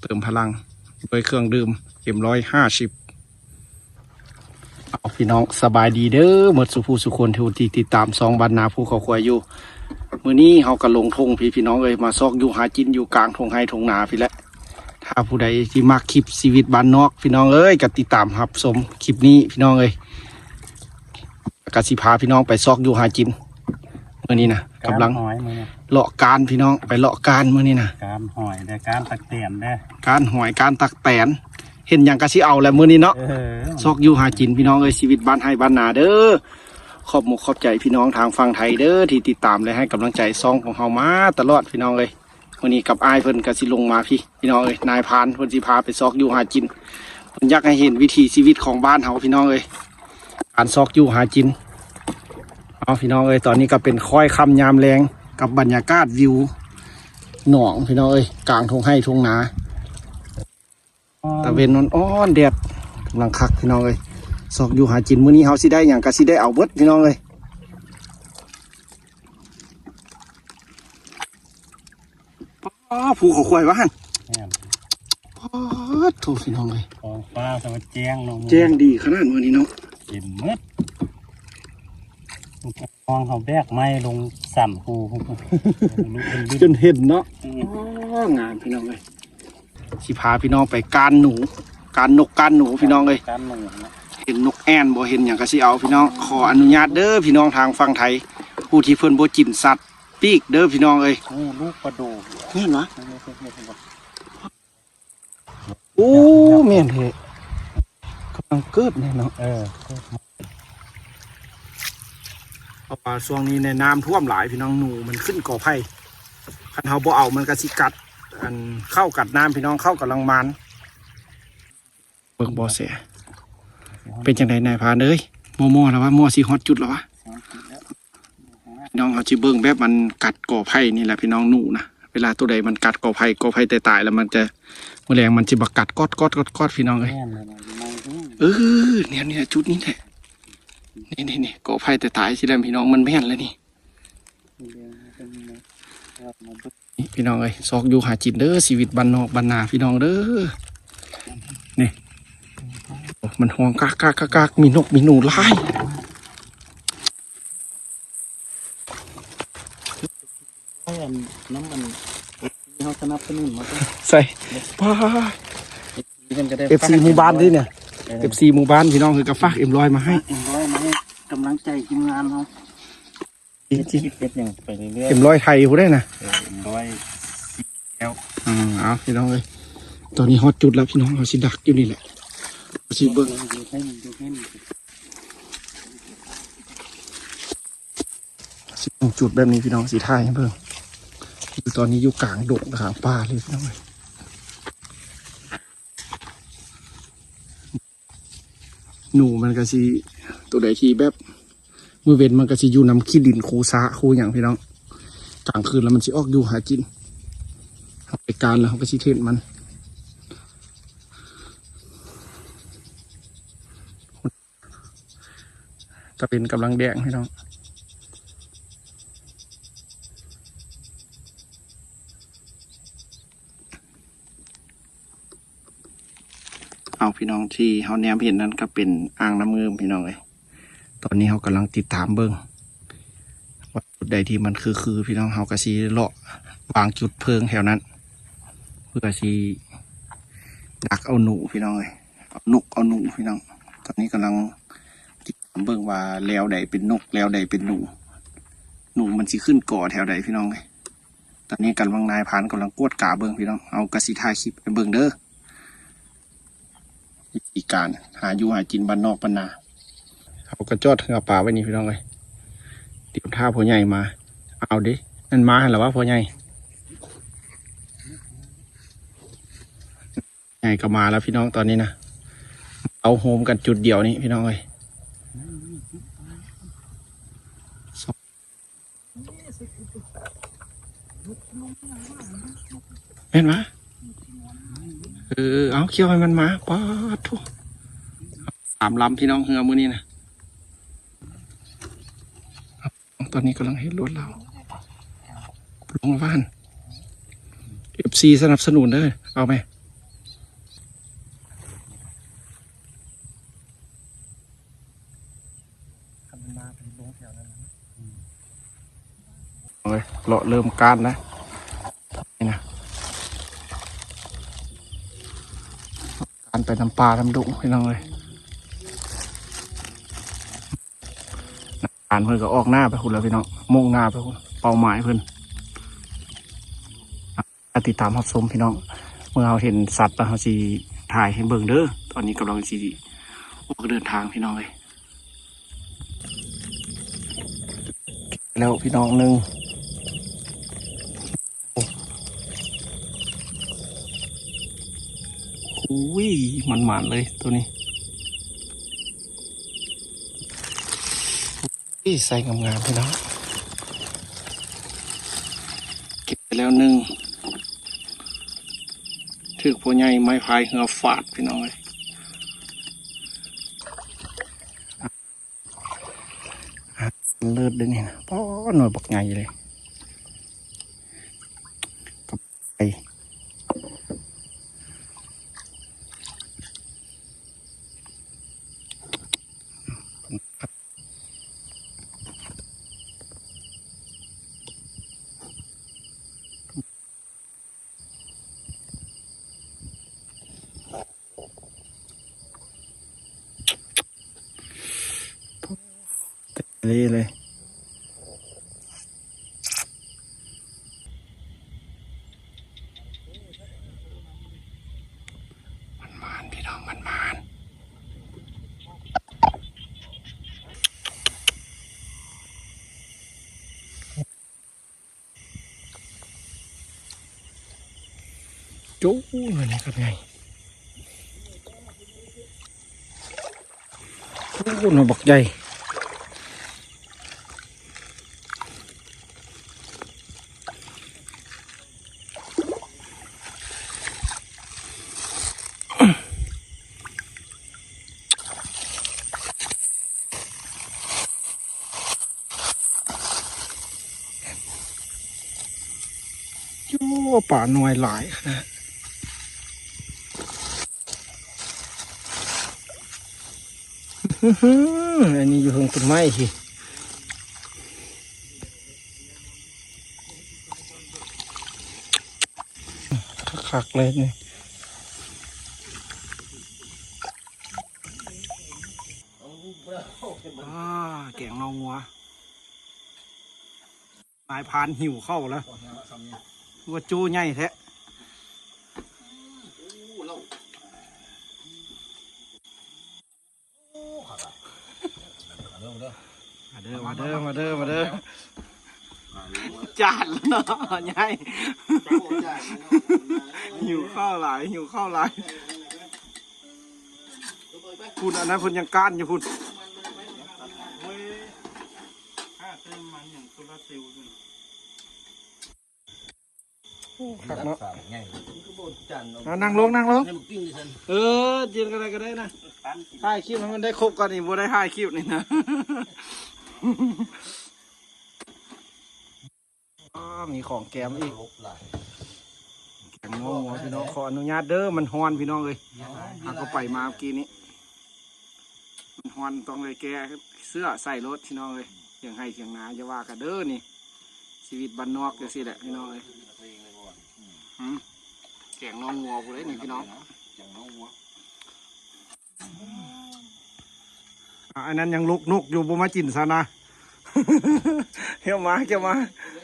เติมพลังด้วยเครื่องดื่มเอ็มร้อยห้าสิบเอาพี่น้องสบายดีเด้อหมดสุภูสุคนที่ติดตามสองบรรนาภูเขาควายอยู่มื้อนี้เฮาก็ลงทงพี่พี่น้องเอ้ยมาซอกอยู่หากินอยู่กลางทงไฮทงนาพี่แหละถ้าผู้ใดที่มักคลิปชีวิตบ้านนอก พี่น้องเอ้ยก็ติดตามรับชมคลิปนี้พี่น้องเอ้ยกสิพาพี่น้องไปซอกอยู่หากินเมื่อนี้นะ กำลังหอยมือเลาะการพี่น้องไปเลาะการเมื่อนี้นะการหอยแต่การตักเตียนได้การหอยการตักแตน เห็นอย่างกะสิเอาแหละมื้อนี้เนาะเออซอกอยู่หากินพี่น้องเอ้ยชีวิตบ้านให้บ้านนาเด้อขอบหมกขอบใจพี่น้องทางฝั่งไทยเด้อที่ติดตามและให้กำลังใจซองของเฮามาตลอดพี่น้องเอ้ยวันนี้กับอายเพิ่นก็สิลงมาพี่พี่น้องเอ้ยนายพรานเพิ่นสิพาไปซอกอยู่หากินเพิ่นอยากให้เห็นวิถีชีวิตของบ้านเฮาพี่น้องเอ้ยการซอกอยู่หากิน เอาพี่น้องเอ้ยตอนนี้ก็เป็นค่อยค่ำยามแรงกับบรรยากาศวิวหนองพี่น้องเอ้ยกลางทงให้ทงนาตะเวนนอนอ้อนแดดกำลังคักพี่น้องเลยสอกอยู่หาจินมื้อนี้เฮาสิได้อย่างก็สิได้เอาเบิดพี่น้องเลยป้าผูเขาควายวะฮันแม่นป้าโถพี่น้องเลยกองฟ้าสวัสดแจ้งลงแจ้งดีขนาดมื้อนี้เนาะเต็มมืด กองเขาแบกไม้ลงสั่นคูลุกเป็นจลิ้นนเห็นเนาะอืมอ้องามพี่น้องเลยสิพาพี่น้องไปการหนู การนกการหนูพี่น้องเลยการหนูนะเห็นนกแอ่นบ่เห็นอย่างก็สิเอาพี่น้องขออนุญาตเด้อพี่น้องทางฝั่งไทย ผู้ที่เพิ่นบ่กินสัตว์ปีกเด้อพี่น้องเอ้ยโอ้ลูกประดูเห็นวะไม่ไม่ไม่ไม่ไม่โอ้แม่นเถอะกำลังเกิดเนี่ยเนาะเออ เพราะว่าช่วงนี้ในน้ำท่วมหลายพี่น้องหนูมันขึ้นก่อไผ่คันเฮาบ่เอามันก็สิกัด อันเข้ากัดน้ำพี่น้องเข้ากับลังมันเบิ่งบ่เสียเป็นจังไดนายพรานเอ้ยมั่วๆแล้ววะมั่วสิฮอดจุดแล้ววะพี่น้องเฮาสิเบิ่งแบบมันกัดก่อไผ่นี่แหละพี่น้องหนูนะเวลาตัวใดมันกัดก่อไผ่ก่อไผ่ตายๆแล้วมันจะแมลงมันสิบ่กัดกอดกอดกอดกอดพี่น้องเอ้ยแม่นเลยนะมองดูเออเนี่ยเนี่ยจุดนี้แหละ นี่นี่นี่กอไผ่แต่ตายสิได้พี่น้องมันแม่นแล้วนี่เดี๋ยวเป็นไงเอามาดูนี่พี่น้องเอ้ยซอกอยู่หาจินเด้อชีวิตบ้านนอกบ้านนาพี่น้องเด้อนี่โอ้มันห้องกากกากกากกากมีนกมีหนูไล่ให้อันน้ำมันที่เขาสนับสนุนมาต้องใส่ป้าเพิ่นก็ได้เอฟซีหมู่บ้านดิเนี่ยเอฟซีหมู่บ้านพี่น้องคือกระฟักเอ็มลอยมาให้ งใจทีมงานเขาจริงคิดเป็นอย่างไปเรื่อยเอ็มลอยไทยผู้ได้นะๆเออเอ็มร้อยอ่าเอาพี่น้องเอ้ยตอนนี้ฮอตจุดแล้วพี่น้องเอาสิดักอยู่นี่แหละเอาสิเบิ้งดูให้มันดูให้มันสิเบิ่งจุดแบบนี้พี่น้องสีท่ายให้เบิ้งอยู่ตอนนี้อยู่กลางดงกลางป่าเลยพี่น้องเอ้ยหนูมันก็สิตัวใดที่แบบ มือเว้นมันก็สิอยู่น้ำขี้ดินคูซาคูอย่างพี่น้องกลางคืนแล้วมันสิออกอยู่หากินเอาไปการแล้วเขาก็สิเทนมันจะเป็นกำลังแดงพี่น้องเอาพี่น้องที่เขาแนมเห็นนั้นก็เป็นอ่างน้ำมือพี่น้องเลย ตอนนี้เขากำลังติดตามเบิ้งว่าจุดใดที่มันคือคือพี่น้องเขาก็สีเลาะวางจุดเพลิงแถวนั้น เพื่อสีดักเอาหนูพี่น้องเลยเอานกเอาหนูพี่น้อง ตอนนี้กำลังติดตามเบิ้งว่าแล้วใดเป็นนกแล้วใดเป็นหนูหนูมันสิขึ้นก่อแถวใดพี่น้องเลยตอนนี้กำลังนายพานกำลังกวดกาเบิ้งพี่น้องเอากระสีถ่ายคลิปไปเบิ้งเด้อวิธีการหาอยู่หากินบ้านนอกบ้านนา เขากระจอดเหือป่าไว้นี่พี่น้องเลยเตรียมท่าพ่อใหญ่มา เอาดินั่นมาเหรอวะพ่อใหญ่ใหญ่ก็มาแล้วพี่น้องตอนนี้นะเอาโฮมกันจุดเดียวนี่พี่น้องเลยเห็นไหมเออเอาเคี่ยวให้มันมาป๊าทุสามลำพี่น้องเฮือมือนี้นะ ตอนนี้กำลังเห็นรถเราไปลงบ้านเอฟซีสนับสนุนเด้อเอาไหมคันมันมาเป็นลงแถวนั้นนะเอาเลยเลาะเริ่มการนะนี่นะการไปน้ำปลาทำดุพี่น้องเลยารเพิ่อนก็ออกหน้าไปคุณแล้วพี่น้องมุ่งหน้าไปคุณเป้าหมายเพิ่อะติดตามรับชมพี่น้อง เมื่อเราเห็นสัตว์เราสีถ่ายให้เบิ่งเด้อตอนนี้กำลังสีออกเดินทางพี่น้องเลยแล้วพี่น้องหนึ่งอุ้ยมันหมานๆเลยตัวนี้ อุ้ยใส่งามๆพี่น้องเก็บไปแล้วหนึ่งถือพวใหญ่ไม้พายเหือฝาดพี่น้องเลยอะเลิศด้วยนี่นะป้อหน่อยบักใหญ่เลย เลยเลย มันมานพี่น้องมันมานจู้เลยนะครับไงโอ้หน่อยบักใหญ่ โย่ ป่าหน่วยหลายนะอือฮึอันนี้อยู่เพิงต้นไม้สิคักๆเลยนี่อ่าแกงนองงัวนายพานหิวเข้าแล้ว ว่าจูใหญ่แท้มาเด้อมาเด้อมาเด้อมาเด้อจานแล้วเนาะใหญ่หิวข้าวหลายหิวข้าวหลายคุณอันนั้นคุณยังก้านอยู่คุณขักเนาะง่า ยเอานั่งลงนั่งลงนี่มันกิ้งดิฉันเออเจียนกันอะไรก็ได้นะถ่ายคลิปให้มันได้ครบกันนี่บ่ได้ถ่ายคลิปนี่นะอ้อมีของแกมอีกลบหลายแกงงอพี่น้องขออนุญาตเด้อมันฮอนพี่น้องเลยหากก็ไปมาเมื่อกี้นี้มันฮอนต้องเลยแกเสื้อใส่รถพี่น้องเลยเสียงให้เสียงนาจะว่ากันเด้อนี่ ชีวิตบ้านนอกจังซี่แหละพี่น้องเลยหืม แกงน้องงัวกูเลยนี่พี่น้องอย่างน้องวัวอะอันนั้นยังลุกนุกอยู่บ่มาจินซะนะเฮียวมาเกี่ยวมาเ